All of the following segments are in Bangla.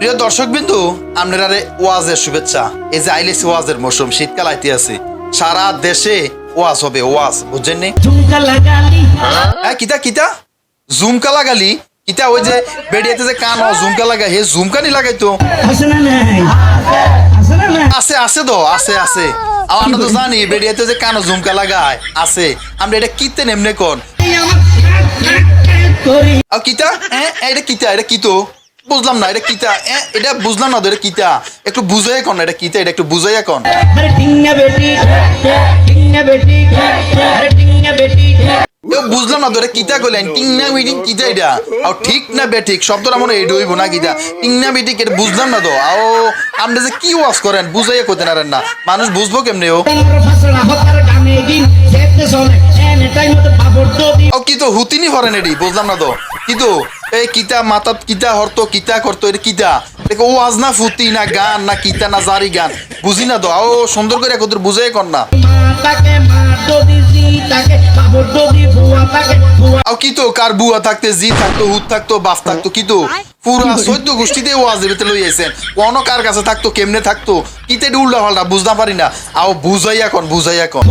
প্রিয় দর্শক বিন্দু আপনারা ওয়াজের শুভেচ্ছা। এই যে আইলেছি ওয়াজের মৌসুম, শীতকাল আইতে আছে। সারা দেশে ওয়াজ হবে ওয়াজ, বুঝছেন নি? ঝুমকা হ্যাঁ কিতা কিতা? জুমকা লাগালি। কিতা, ওই যে বেডিয়াতে যে কান জুমকা লাগাই হে জুমকা নি লাগাইতো? আছে আছে তো, আছে আছে। আমরা তো জানি, বেডিয়াতে যে কানো ঝুমকা লাগায়। আছে। আমরা এটা কিতে নেমনে কোন? কিতা? হ্যাঁ এটা কিতা? এটা কিতো বুঝলাম না, এটা কিতা? এটা বুঝলাম না তো, এটা কিতা? একটু বুঝাই কোন এটা কিতা? এটা একটু বুঝাইয়া কোন। এও বুঝলাম না এটা কিতা কইলেন টিং না মিটিং কিতা এটা? আর ঠিক না বে ঠিক? শব্দটা হয় এটা হইব না কিতা? টিং না মিটিং এটা বুঝলাম না তো? আও, আপনি যে কি ওয়াজ করেন, বুঝাইয়া কইতে নারেন না। মানুষ বুঝব কেমনে ও? আমার ও কি তো হুতিনি হরেন এডি, বুঝলাম না তো? কি তো? এই কিতা মাতাত কিতা হরতো, কিতা করতো এটা কিতা? ও ফুতি না গান, না কিতা, না জারি গান। বুঝি না তো? আও সুন্দর করে কত বুঝাই কর না। মা তাকে মা দবি জি তাকে বাবর দবি বুয়া তাকে বুয়া আও কি তো? কার বুয়া থাকতে, জি থাকতো, হুত থাকতো, বাপ থাকতো, কি পুরা চৈদ্য গোষ্ঠীতে লই কোন কার কাছে থাকতো, কেমনে থাকতো? কিতে উল্টা পাল্টা, বুঝতে পারি না। আও বুঝাইয়া কন বুঝাইয়া কন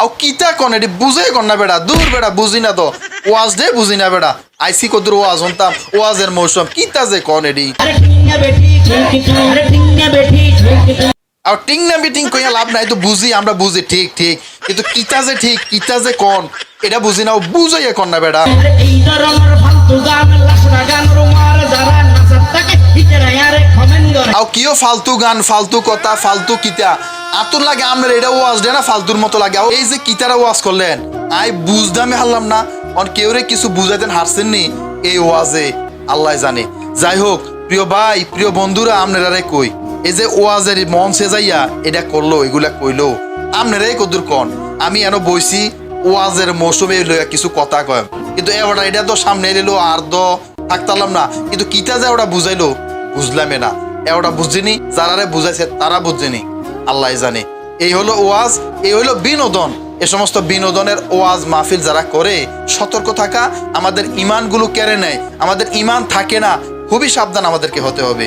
আও কিতা কন এটি বুঝাই কন না বেড়া দূর বেড়া বুঝি না তো। ওয়াজ দে বুঝি না বেড়া। আইসি কদুর ওয়াজ হন্তাম ওয়াজের মৌসুম কিতা যে কন এডি আরে টিং না মিটিং কইয়া লাভ নাই তো বুঝি আমরা বুঝি ঠিক ঠিক। কিন্তু কিতা যে ঠিক কিতা যে কন এটা বুঝি না ও বুঝাইয়া কন না বেড়া। কিও ফালতু গান, ফালতু কথা, ফালতু কিতা? আতুর লাগে আমরা এটা ওয়াজ দে না, ফালতুর মতো লাগে। এই যে কিতারা ওয়াজ করলেন, আই বুঝদামে হারলাম না। অন কেউ রে কিছু বুঝাইতেন হারছেন নি, এই ওয়াজে আল্লাহ জানে। যাই হোক, প্রিয় ভাই, প্রিয় বন্ধুরা আপনারা কই? এই যে ওয়াজের মন সে যাইয়া এটা করল, এগুলা কইলো। আপনারাই কদুর কন, আমি এনো বইছি, ওয়াজের মৌসুমে লইয়া কিছু কথা কয়। কিন্তু এবার এটা তো সামনে এলো, আর তো থাকতালাম না। কিন্তু কিতা যে ওটা বুঝাইলো, বুঝলামে না। এওটা বুঝিনি, যারারে বুঝাইছে তারা বুঝিনি, আল্লাহ জানে। এই হলো ওয়াজ, এই হলো বিনোদন। এ সমস্ত বিনোদনের ওয়াজ মাহফিল যারা করে, সতর্ক থাকা, আমাদের ইমানগুলো কেড়ে নেয়। আমাদের ইমান থাকে না, খুবই সাবধান আমাদেরকে হতে হবে।